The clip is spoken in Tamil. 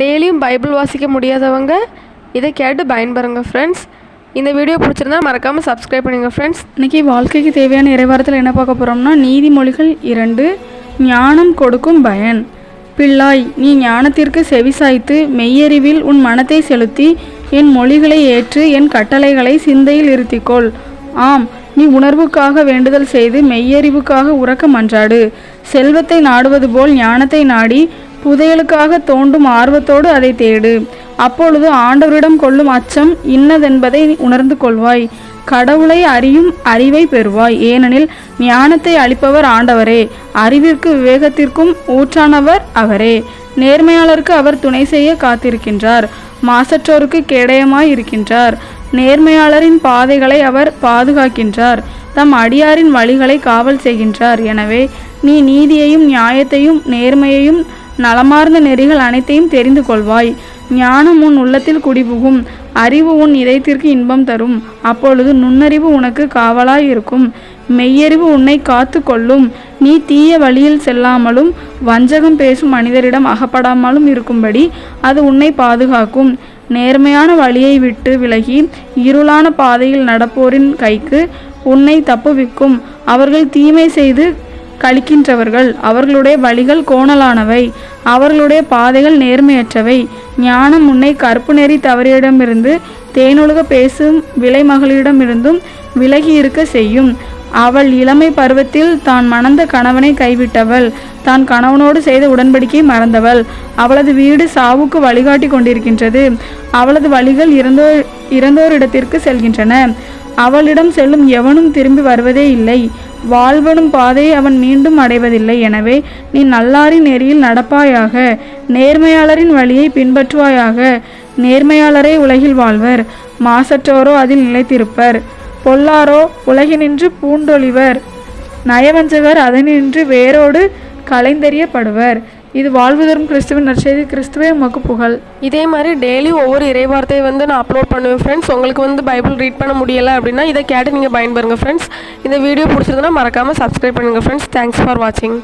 டெய்லியும் பைபிள் வாசிக்க முடியாதவங்க இதை கேட்டு பயன்பெறுங்க ஃப்ரெண்ட்ஸ் இந்த வீடியோ பிடிச்சிருந்தா மறக்காமல் சப்ஸ்கிரைப் பண்ணுங்கள் ஃப்ரெண்ட்ஸ் இன்றைக்கி வாழ்க்கைக்கு தேவையான இறைவாரத்தில் என்ன பார்க்க போகிறோம்னா நீதிமொழிகள் இரண்டு ஞானம் கொடுக்கும் பயன். பிள்ளாய் நீ ஞானத்திற்கு செவிசாய்த்து மெய்யறிவில் உன் மனத்தை செலுத்தி என் மொழிகளை ஏற்று என் கட்டளைகளை சிந்தையில் இருத்திக்கொள். ஆம் நீ உணர்வுக்காக வேண்டுதல் செய்து மெய்யறிவுக்காக உறக்க மன்றாடு செல்வத்தை நாடுவது போல் ஞானத்தை நாடி புதையலுக்காக தோண்டும் ஆர்வத்தோடு அதை தேடு. அப்பொழுது ஆண்டவரிடம் கொள்ளும் அச்சம் இன்னதென்பதை உணர்ந்து கொள்வாய். கடவுளை அறியும் அறிவை பெறுவாய். ஏனெனில் ஞானத்தை அளிப்பவர் ஆண்டவரே. அறிவிற்கு விவேகத்திற்கும் ஊற்றானவர் அவரே. நேர்மையாளருக்கு அவர் துணை செய்ய காத்திருக்கின்றார். மாசற்றோருக்கு கேடயமாய் இருக்கின்றார். நேர்மையாளரின் பாதைகளை அவர் பாதுகாக்கின்றார். தம் அடியாரின் வழிகளை காவல் செய்கின்றார். எனவே நீ நீதியையும் நியாயத்தையும் நேர்மையையும் நலமார்ந்த நெறிகள் அனைத்தையும் தெரிந்து கொள்வாய். ஞானம் உன் உள்ளத்தில் குடிபுகும். அறிவு உன் இதயத்திற்கு இன்பம் தரும். அப்பொழுது நுண்ணறிவு உனக்கு காவலாய் இருக்கும். மெய்யறிவு உன்னை காத்து கொள்ளும். நீ தீய வழியில் செல்லாமலும் வஞ்சகம் பேசும் மனிதரிடம் அகப்படாமலும் இருக்கும்படி அது உன்னை பாதுகாக்கும். நேர்மையான வழியை விட்டு விலகி இருளான பாதையில் நடப்போரின் கைக்கு உன்னை தப்புவிக்கும். அவர்கள் தீமை செய்து கழிக்கின்றவர்கள் அவர்களுடைய வழிகள் கோணலானவை அவர்களுடைய பாதைகள் நேர்மையற்றவை. ஞானம் உன்னை கற்பு நெறி தவறியிடமிருந்து தேனொழுக பேசும் விலை மகளிடமிருந்தும் விலகி இருக்க செய்யும். அவள் இளமை பருவத்தில் தான் மணந்த கணவனை கைவிட்டவள். தான் கணவனோடு செய்த உடன்படிக்கை மறந்தவள். அவளது வீடு சாவுக்கு வழிகாட்டி கொண்டிருக்கின்றது. அவளது வழிகள் இறந்தோர் இறந்தோரிடத்திற்கு செல்கின்றன. அவளிடம் செல்லும் எவனும் திரும்பி வருவதே இல்லை. வாழ்வனும் பாதையை அவன் மீண்டும் அடைவதில்லை. எனவே நீ நல்லாரின் நெறியில் நடப்பாயாக. நேர்மையாளரின் வழியை பின்பற்றுவாயாக. நேர்மையாளரே உலகில் வாழ்வர். மாசற்றோரோ அதில் நிலைத்திருப்பர். பொல்லாரோ உலகினின்று பூண்டொழிவர். நயவஞ்சகர் அதனின்று வேரோடு கலைந்தெறியப்படுவர். இது வாழ்வுதரும் கிறிஸ்துவின் நற்செய்தி கிறிஸ்துவே உமக்கு புகழ். இதே மாதிரி டெய்லி ஒவ்வொரு இறைவார்த்தையை வந்து நான் அப்லோட் பண்ணுவேன் ஃப்ரெண்ட்ஸ் உங்களுக்கு வந்து பைபிள் ரீட் பண்ண முடியலை அப்படின்னா இதை கேட்டு நீங்கள் பயன்பெறுங்க ஃப்ரெண்ட்ஸ் இந்த வீடியோ பிடிச்சிருந்தனா மறக்காமல் சப்ஸ்கிரைப் பண்ணுங்கள் ஃப்ரெண்ட்ஸ் தேங்க்ஸ் ஃபார் வாட்சிங்